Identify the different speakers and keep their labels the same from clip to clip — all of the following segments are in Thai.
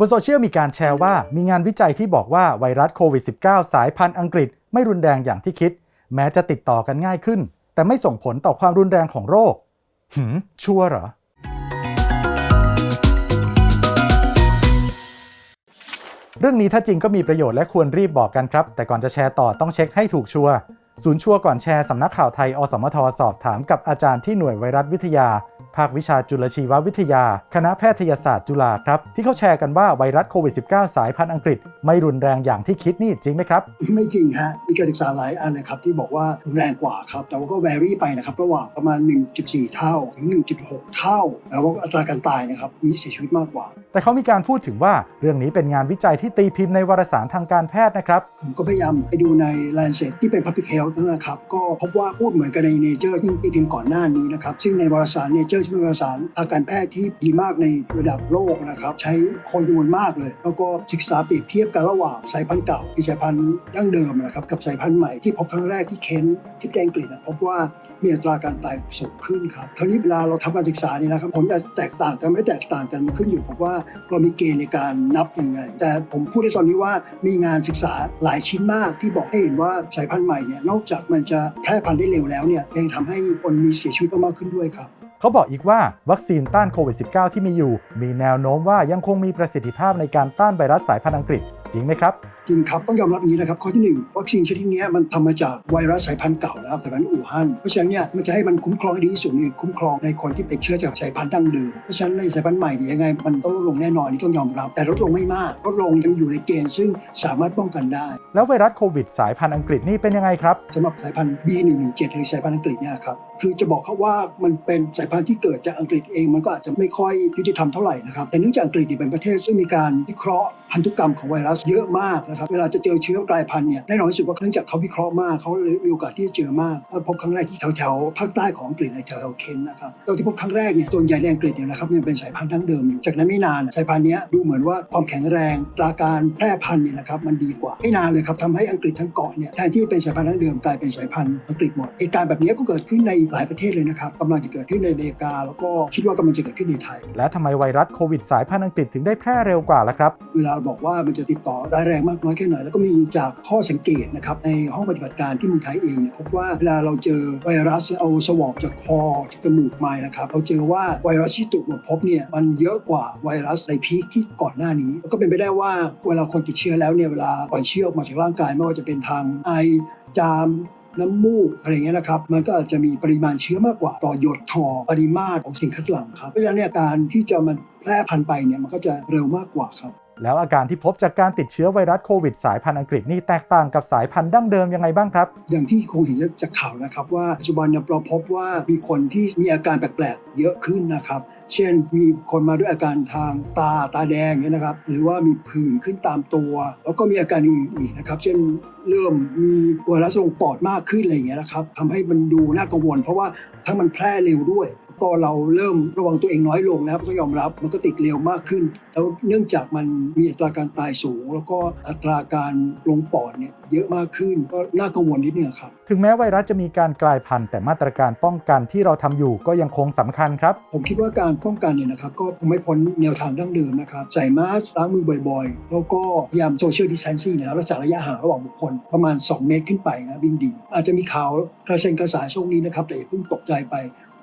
Speaker 1: บนโซเชียลมีการแชร์ว่ามีงานวิจัยที่บอกว่าไวรัสโควิด -19 สายพันธุ์อังกฤษไม่รุนแรงอย่างที่คิด แม้จะติดต่อกันง่ายขึ้น แต่ไม่ส่งผลต่อความรุนแรงของโรค หืม ชัวร์เหรอ เรื่องนี้ถ้าจริงก็มีประโยชน์และควรรีบบอกกันครับ แต่ก่อนจะแชร์ต่อต้องเช็คให้ถูกชัวร์ศูนย์ชัวร์ก่อนแชร์สำนักข่าวไทยอสมทสอบถามกับอาจารย์ที่หน่วยไวรัสวิทยา ภาควิชาจุลชีววิทยา คณะแพทยศาสตร์จุฬาครับ ที่เขาแชร์กันว่าไวรัสโควิด -19 สายพันธุ์อังกฤษ ไม่รุนแรงอย่างที่คิดนี่จริงไหมครับ
Speaker 2: ไม่จริงฮะ มีการศึกษาหลายอันเลยครับ ที่บอกว่ารุนแรงกว่าครับ แต่ว่าก็แวรี่ไปนะครับ ระหว่างประมาณ 1.4 เท่าถึง 1.6 เท่า แล้วก็อัตราการตายนะครับมีเสียชีวิตมากกว่า
Speaker 1: แต่เขามีการพูดถึงว่าเรื่องนี้เป็นงานวิจัยที่ตีพิมพ์ในวารสารทางการแพทย์นะครับ
Speaker 2: ผมก็พยายามไปดูใน Lancet ที่เป็น Public Health นั่นนะครับก็พบว่าพูดเหมือนกันใน Nature ที่ตีพิมพ์ก่อนหน้านี้นะครับซึ่งในวารสาร Nature ที่เป็นวาสารทางการแพทย์ที่ดีมากในระดับโลกนะครับ ใช้คนจำนวนมากเลย แล้วก็ศึกษาเปรียบเทียบกันระหว่างสายพันธุ์เก่าที่สายพันธุ์ดั้งเดิมนะครับกับสายพันธุ์ใหม่ที่พบครั้งแรกที่เคนที่ประเองกฤษนพบว่ามีอัตราการตายสูงขึ้นครับคราวนี้เวลาเราทำการศึกษานี่นะครับผลจะแตกต่างกันไม่แตกต่างกันมันขึ้นอยู่กับว่าเรามีเกณฑ์ในการนับยังไง แต่ผมพูดในตอนนี้ว่ามีงานศึกษาหลายชิ้นมากที่บอกให้เห็นว่าสายพันธุ์ใหม่เนี่ยนอกจากมันจะแพร่พันธุ์ได้เร็วแล้วเนี่ยยังทำให้คนมีเสียชีวิตมมากขึ้นด้วยครับ
Speaker 1: เขาบอกอีกว่าวัคซีนต้านโควิด -19 ที่มีอยู่ มีแนวโน้มว่ายังคงมีประสิทธิภาพในการต้านไวรัสสายพันธุ์อังกฤษ จริงไหมครับ
Speaker 2: จริงครับต้องยอมรับอย่างนี้นะครับข้อที่หนึ่งวัคซีนชนิดเนี้ยมันทำมาจากไวรัสสายพันธุ์เก่าแล้วสายพันธุ์อู่ฮั่นเพราะฉะนั้นเนี่ยมันจะให้มันคุ้มครองให้ดีที่สุดเนี่ยคุ้มครองในคนที่เป็นเชื้อจากสายพันธุ์ดั้งเดิมเพราะฉะนั้นในสายพันธุ์ใหม่เนี่ยยังไงมันต้องลดลงแน่นอนอันนี่ต้องยอมรับ แต่ลดลงไม่มากลดลงยังอยู่ในเกณฑ์ซึ่งสามารถป้องกันได้
Speaker 1: แล้วไวรัสโควิดสายพันธุ์อังกฤษนี่เป็นยังไงครับ
Speaker 2: สำหรับสายพันธุ์ B117 หรือสายพันธุ์อังกฤษเนี่ยครับคือจะบอกเขาว่ามันเป็นสายพันธุ์ที่เกิดจากอังกฤษเองมันก็อาจจะไม่ค่อยยุติธรรมเท่าไหร่นะครับแต่เนื่องจากอังกฤษเนี่ยเป็นประเทศซึ่งมีการวิเคราะห์พันธุกรรมของไวรัสเยอะมากนะครับเวลาจะเจอเชื้อกลายพันธุ์เนี่ยแน่นอนที่สุดว่าเนื่องจากเขาวิเคราะห์มากเขาเลยมีโอกาสที่จะเจอมากแล้วพบครั้งแรกที่แถวๆภาคใต้ของอังกฤษในแถวๆเคนนะครับตอนที่พบครั้งแรกเนี่ยส่วนใหญ่ในอังกฤษเนี่ยนะครับยังเป็นสายพันธุ์ดั้งเดิมอยู่จากนั้นไม่นานสายพันธุ์เนี้ยดูเหมือนว่าความแข็งแรงอัตราการแพร่พันธุ์เนี่ยนะครับมันดีกว่าไม่นานเลยครับทำให้อังกฤษทั้งเกาะเนี่ยแทนที่เป็นสายพันธุ์ดั้งเดิมกลายเป็นสายพันธุ์อังกฤษหมดเหตุการณ์แบบนี้ก็เกิดขึ้นในหลายประเทศเลยนะครับกำลังจะเกิดขึ้นในอเมริกา แล้วก็คิดว่ากำลังจะเกิดขึ้นในไทย
Speaker 1: และทำไมไวรัสโควิดสายพันธุ์อังกฤษถึงได้แพร่เร็วกว่าล่ะครับ
Speaker 2: เวลาบอกว่ามันจะติดต่อร้ายแรงมากน้อยแค่ไหนแล้วก็มีจากข้อสังเกตนะครับในห้องปฏิบัติการที่เมืองไทยเองเนี่ยพบว่าเวลาเราเจอไวรัสเอาสวอปจากคอจากจมูกมานะครับเราเจอว่าไวรัสที่ตรวจพบเนี่ยมันเยอะกว่าไวรัสในพีคที่ก่อนหน้านี้แล้วก็เป็นไปได้ว่าเวลาคนติดเชื้อแล้วเนี่ยเวลาปล่อยเชื้อออกมาจากร่างกายไม่ว่าจะเป็นทางไอจามน้ำมูกอะไรเงี้ยนะครับมันก็อาจจะมีปริมาณเชื้อมากกว่าต่อหยดต่อปริมาตรของสิ่งคัดหลั่งครับเพราะฉะนั้นเนี่ยการที่จะมันแพร่พันธุ์ไปเนี่ยมันก็จะเร็วมากกว่าครับ
Speaker 1: แล้วอาการที่พบจากการติดเชื้อไวรัสโควิดสายพันธุ์อังกฤษนี่แตกต่างกับสายพันธุ์ดั้งเดิมยังไงบ้างครับ
Speaker 2: อย่างที่คงเห็นจากข่าวนะครับว่าปัจจุบันเราพบว่ามีคนที่มีอาการแปลกๆ เยอะขึ้นนะครับ เช่นมีคนมาด้วยอาการทางตาตาแดงเนี่ยนะครับ หรือว่ามีผื่นขึ้นตามตัว แล้วก็มีอาการอื่นๆอีกนะครับ เช่นเริ่มมีไวรัสลงปอดมากขึ้นอะไรอย่างเงี้ยนะครับทำให้มันดูน่ากังวล เพราะว่าทั้งมันแพร่เร็วด้วย ก็เราเริ่มระวังตัวเองน้อยลงนะครับก็ยอมรับมันก็ติดเร็วมากขึ้น แล้วเนื่องจากมันมีอัตราการตายสูง แล้วก็อัตราการลงปอดเนี่ยเยอะมากขึ้นก็น่ากังวลนิดนึงครับ
Speaker 1: ถึงแม้ไวรัสจะมีการกลายพันธุ์แต่มาตรการป้องกันที่เราทำอยู่ก็ยังคงสำคัญครับ
Speaker 2: ผมคิดว่าการป้องกันเนี่ยนะครับก็คงไม่พ้นแนวทางดั้งเดิมนะครับใส่มาสก์ล้างมือบ่อยๆ แล้วก็พยายามโซเชียลดิส a ทนซิ่งนะครับรักษาระยะห่างระหว่างบุคคลประมาณ 2 เมตรขึ้นไปนะบิงดี อาจจะมีข่าวกระเซ็นกระสายช่วงนี้นะครับแต่อย่าเพิ่งตกใจไป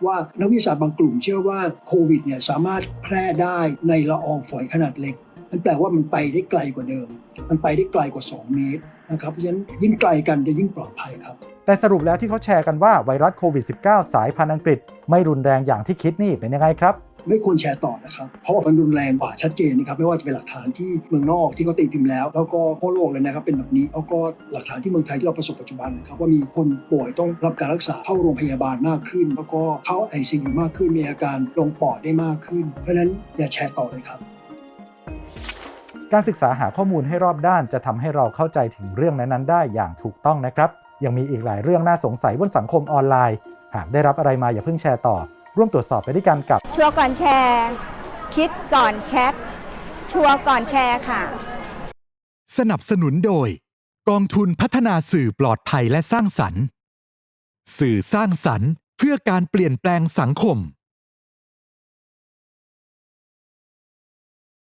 Speaker 2: ว่านักวิทยาศาสตร์บางกลุ่มเชื่อว่าโควิดเนี่ยสามารถแพร่ได้ในละอองฝอยขนาดเล็กนั่นแปลว่ามันไปได้ไกลกว่าเดิม มันไปได้ไกลกว่า 2 เมตรนะครับเพราะฉะนั้นยิ่งไกลกันจะยิ่งปลอดภัยครับ
Speaker 1: แต่สรุปแล้วที่เขาแชร์กันว่าไวรัสโควิด -19 สายพันธุ์อังกฤษ ไม่รุนแรงอย่างที่คิดนี่เป็นยังไงครับ
Speaker 2: ไม่ควรแชร์ต่อนะครับ เพราะว่ามันรุนแรงกว่าชัดเจนนะครับไม่ว่าจะเป็นหลักฐานที่เมืองนอกที่เขาตีพิมพ์แล้ว แล้วก็ทั่วโลกเลยนะครับเป็นแบบนี้แล้วก็หลักฐานที่เมืองไทยที่เราประสบปัจจุบันนะครับว่ามีคนป่วยต้องรับการรักษาเข้าโรงพยาบาลมากขึ้น แล้วก็เข้า ICU มากขึ้นมีอาการลงปอดได้มากขึ้น เพราะฉะนั้นอย่าแชร์ต่อเลยครับ
Speaker 1: การศึกษาหาข้อมูลให้รอบด้านจะทำให้เราเข้าใจถึงเรื่องนั้นๆได้อย่างถูกต้องนะครับ ยังมีอีกหลายเรื่องน่าสงสัยบนสังคมออนไลน์ หากได้รับอะไรมาอย่าเพิ่งแชร์ต่อ ร่วมตรวจสอบไปด้วยกันกับ
Speaker 3: ชัวร์ก่อนแชร์ คิดก่อนแชท ชัวร์ก่อนแชร์ค่ะ
Speaker 4: สนับสนุนโดย กองทุนพัฒนาสื่อปลอดภัยและสร้างสรรค์ สื่อสร้างสรรค์เพื่อการเปลี่ยนแปลงสังคม